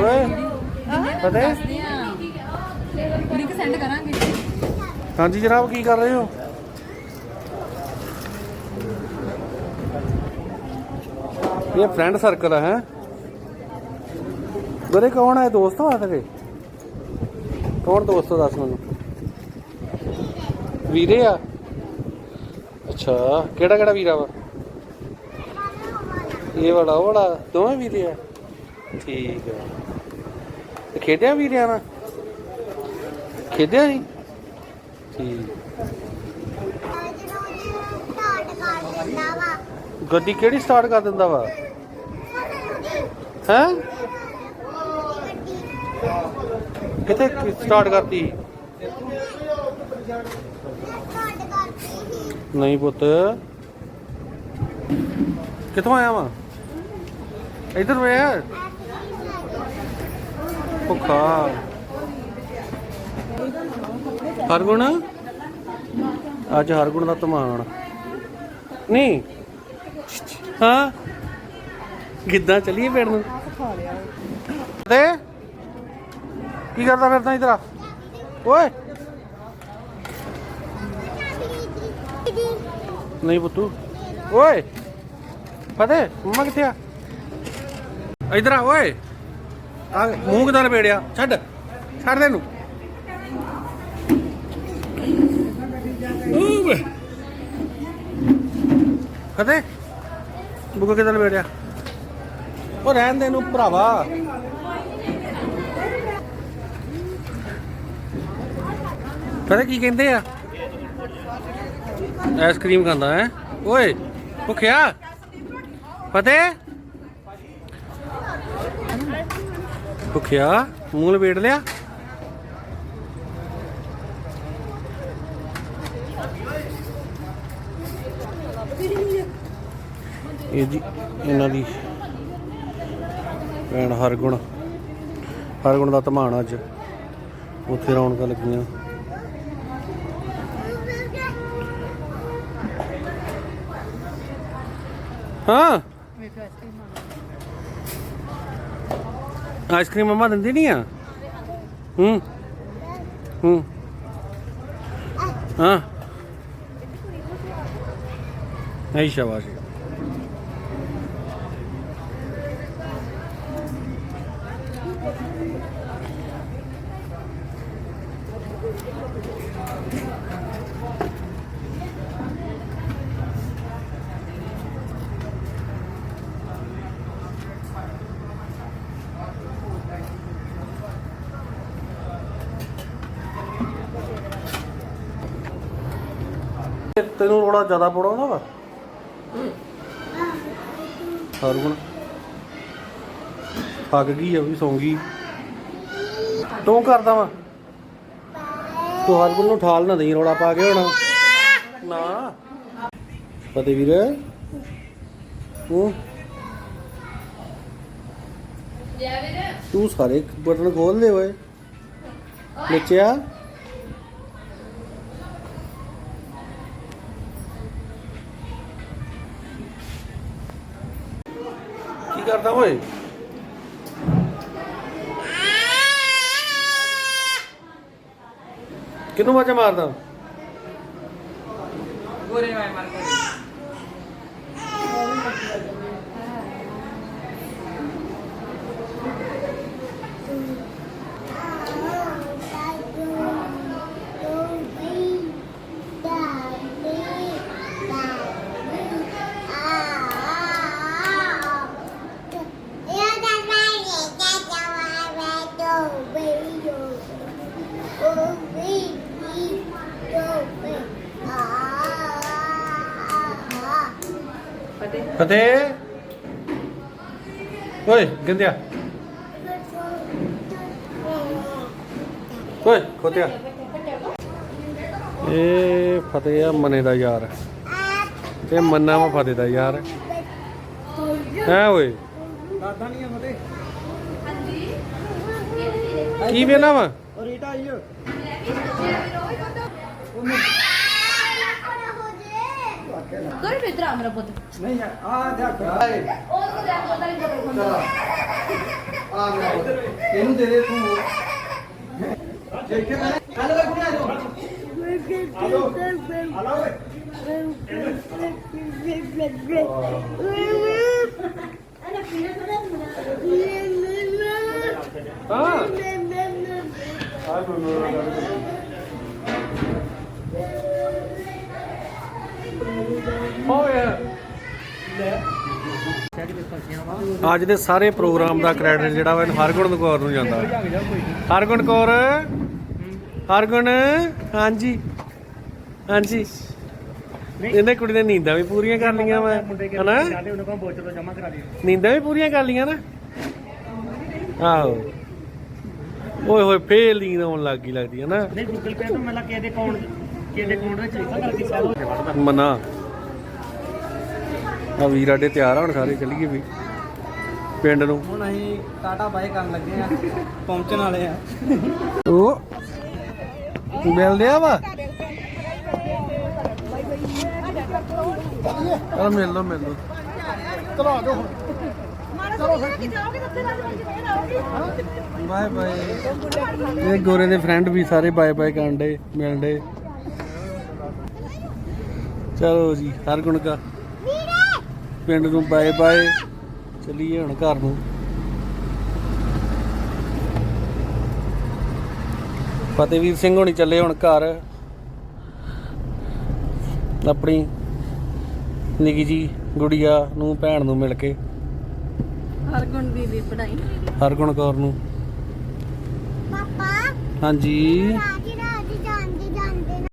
ਓਏ ਫਤਿਹ link send ਕਰਾਂਗੇ। ਹਾਂਜੀ ਜਨਾਬ ਕੀ ਕਰ ਰਹੇ ਹੋ? ਇਹ ਫਰੈਂਡ ਸਰਕਲ ਹੈ? ਗਰੇ ਕੌਣ ਹੈ ਦੋਸਤ ਆ ਤੇਰੇ? ਕੌਣ ਦੋਸਤ ਦੱਸ ਮੈਨੂੰ? ਵੀਰੇ ਆ? ਅੱਛਾ ਕਿਹੜਾ ਕਿਹੜਾ ਵੀਰਾ ਵਾ? ਇਹ ਵਾਲਾ ਉਹ ਵਾਲਾ ਦੋਵੇਂ ਵੀਰੇ ਆ? ਠੀਕ ਹੈ ਖੇਡਿਆ ਵੀ ਨਾਲ? ਖੇਡਿਆ ਜੀ ਠੀਕ। ਗੱਡੀ ਕਿਹੜੀ ਸਟਾਰਟ ਕਰ ਦਿੰਦਾ ਵਾ? ਹੈ? ਕਿੱਥੇ ਸਟਾਰਟ ਕਰਤੀ? ਨਹੀਂ ਪੁੱਤ। ਕਿੱਥੋਂ ਆਇਆ ਵਾ? ਇਧਰ ਵੇ ਭੁੱਖਾ। ਹਰਗੁਣ? ਅੱਜ ਹਰਗੁਣ ਦਾ ਧਮਾਨ ਨਹੀਂ। ਹਾਂ। ਕਿੱਦਾਂ ਚੱਲੀਏ ਪਿੰਡ ਨੂੰ। ਤੇ? ਕੀ ਕਰਦਾ ਫਿਰਦਾ ਇਧਰ ਆ? ਓਏ। ਨਹੀਂ ਪੁੱਤੂ। ਓਏ। ਫਤਿਹ, ਮੰਮਾ ਕਿੱਥੇ ਆ? ਇਧਰ ਆ, ਓਏ। ਆ ਮੂੰਹ ਕਿਦਾਂ ਲਪੇੜਿਆ ਛੱਡ ਛੱਡ ਦੇ ਨੂੰ ਓਏ ਫਤਿਹ, ਬੁੱਕ ਕਿਦਾਂ ਲਪੇੜਿਆ ਉਹ ਰਹਿਣ ਦੇ ਨੂੰ ਭਰਾਵਾ। ਫਤਿਹ, ਕੀ ਕਹਿੰਦੇ ਆ? ਆਈਸਕ੍ਰੀਮ ਖਾਂਦਾ ਹੈ। ਓਏ, ਭੁੱਖਿਆ? ਫਤਿਹ? ਭੁੱਖਿਆ, ਮੂੰਹ ਲਪੇਟ ਲਿਆ। ਇਹ ਜੀ, ਇਹਨਾਂ ਦੀ ਭੈਣ ਹਰਗੁਣ। ਹਰਗੁਣ ਦਾ ਧਮਾਨ ਅੱਜ। ਉੱਥੇ ਰੌਣਕਾਂ ਲੱਗੀਆਂ। ਹਾਂ? ਆਈਸਕ੍ਰੀਮ ਮਮਾ ਦਿੰਦੀ ਨਹੀਂ ਆ? ਹੂੰ? ਹੂੰ? ਹਾਂ। ਨਹੀਂ ਸ਼ਾਬਾਸ਼ ਤੇ ਤੈਨੂੰ ਥੋੜਾ ਜ਼ਿਆਦਾ ਪੜਾਉਂਦਾ ਵਾ ਹਰਗੁਣ ਥੱਕ ਗਈ ਆ ਵੀ ਸੌਂ ਗਈ। ਤੂੰ ਕਰਦਾ ਵਾ? ਤੂੰ ਹਰਗੁਣ ਨੂੰ ਠਾਲ ਨਾ ਦੇਈ ਰੋੜਾ ਪਾ ਕੇ ਹੁਣ। ਨਾ। ਫਤਿਹ ਵੀਰ। ਤੂੰ ਤੂੰ ਸਾਰੇ ਬਟਨ ਖੋਲ ਦੇ ਓਏ। ਨਿਚਿਆ? ਕਰਦਾ ਓਏ। ਕਿਹਨੂੰ ਵਾਜਾ ਮਾਰਦਾ? ਗੋਰੇ ਵਾਏ ਮਾਰ ਫਤਿਹ। ਫਤਿਹ। ਓਏ ਗੰਦਿਆ ਓਏ ਖੋਤਿਆ। ਇਹ ਫਤਿਹ ਆ ਮਨੇ ਦਾ ਯਾਰ। ਤੇ ਮੰਨਾ ਵਾ ਫਤਿਹ ਦਾ ਯਾਰ। ਹੈ ਓਏ? ਦਾਦਾ ਨਹੀਂ ਆ ਮਤੇ ਕੀ ਵੇਨਾ ਵਾ? ਔਰ ਰੀਟਾ ਆਈਓ ਕਰ ਮਿੱਤਰਾ ਮੇਰਾ ਪੁੱਤ। ਨਹੀਂ ਆ ਆ ਦੇਖ ਆਏ ਉਹ ਕੋਤਾ ਨਹੀਂ ਆ ਗਿਆ। ਇਹਨੂੰ ਦੇ ਦੇ ਤੂੰ। ਦੇਖੇ ਮੈਂ ਕੱਲ ਲੱਗੂ ਨਾ ਹਲੋ ਹਲੋ ਓਏ ਹਾਂ ਓਏ ਅੱਜ ਦੇ ਸਾਰੇ ਪ੍ਰੋਗਰਾਮ ਦਾ ਕ੍ਰੈਡਿਟ ਜਿਹੜਾ ਵਾ ਹਰਗੁਣ ਕੌਰ ਨੂੰ ਜਾਂਦਾ। ਹਰਗੁਣ ਕੌਰ? ਹਰਗੁਣ? ਹਾਂਜੀ। ਹਾਂਜੀ। ਇਹਨੇ ਕੁੜੀ ਨੇ ਨੀਂਦਾਂ ਵੀ ਪੂਰੀਆਂ ਕਰ ਲੀਆਂ ਵਾ ਹਨਾ? ਨੀਂਦਾਂ ਵੀ ਪੂਰੀਆਂ ਕਰ ਲੀਆਂ ਨਾ? ਆਹੋ। ਓਏ ਹੋਏ ਫੇਰ ਨੀਂਦ ਆਉਣ ਲੱਗ ਗਈ ਲੱਗਦੀ ਹੈ ਨਾ। ਨਹੀਂ ਗੂਗਲ ਪੇ ਤੋਂ ਮਿਲਾ ਕੇ ਦੇ ਅਕਾਊਂਟ ਕੇ ਦੇ ਅਕਾਊਂਟ ਵਿੱਚ ਲਿਖਾ ਕਰਕੇ ਸੈਲ ਮਨਾ। ਆ ਵੀਰ ਆਡੇ ਤਿਆਰ ਆ ਹੁਣ ਸਾਰੇ ਚੱਲੀਏ ਵੀ। ਪਿੰਡ ਨੂੰ। ਹੁਣ ਅਸੀਂ ਟਾਟਾ ਬਾਏ ਕਰਨ ਲੱਗੇ ਆ ਪਹੁੰਚਣ ਵਾਲੇ ਆ। ਉਹ ਮਿਲਦੇ ਆ ਵਾ? ਚਲ ਮਿਲ ਲੋ ਮਿਲ ਲੋ ਚਲੋ ਜਾਓ ਬਾਏ ਬਾਏ। ਇਹ ਗੋਰੇ ਦੇ ਫਰੈਂਡ ਵੀ ਸਾਰੇ ਬਾਏ ਬਾਏ ਕਰਨ ਦੇ ਮਿਲਣ ਦੇ ਚਲੋ ਜੀ, ਹਰ ਗੁਣ ਕਾ। ਪਿੰਡ ਨੂੰ ਬਾਏ ਬਾਏ। ਚਲੀਏ ਹੁਣ ਘਰ ਨੂੰ। ਫਤਿਹਵੀਰ ਸਿੰਘ ਹੋਣੀ ਚੱਲੇ ਹੁਣ ਘਰ। ਆਪਣੀ ਨਿੱਕੀ ਜੀ ਗੁੜੀਆ ਨੂੰ ਭੈਣ ਨੂੰ ਮਿਲ ਕੇ। ਹਰਗੁਣ ਦੀ ਵੀ ਪੜਾਈ ਹਰਗੁਣ ਕੌਰ ਨੂੰ। ਪਾਪਾ। ਹਾਂਜੀ।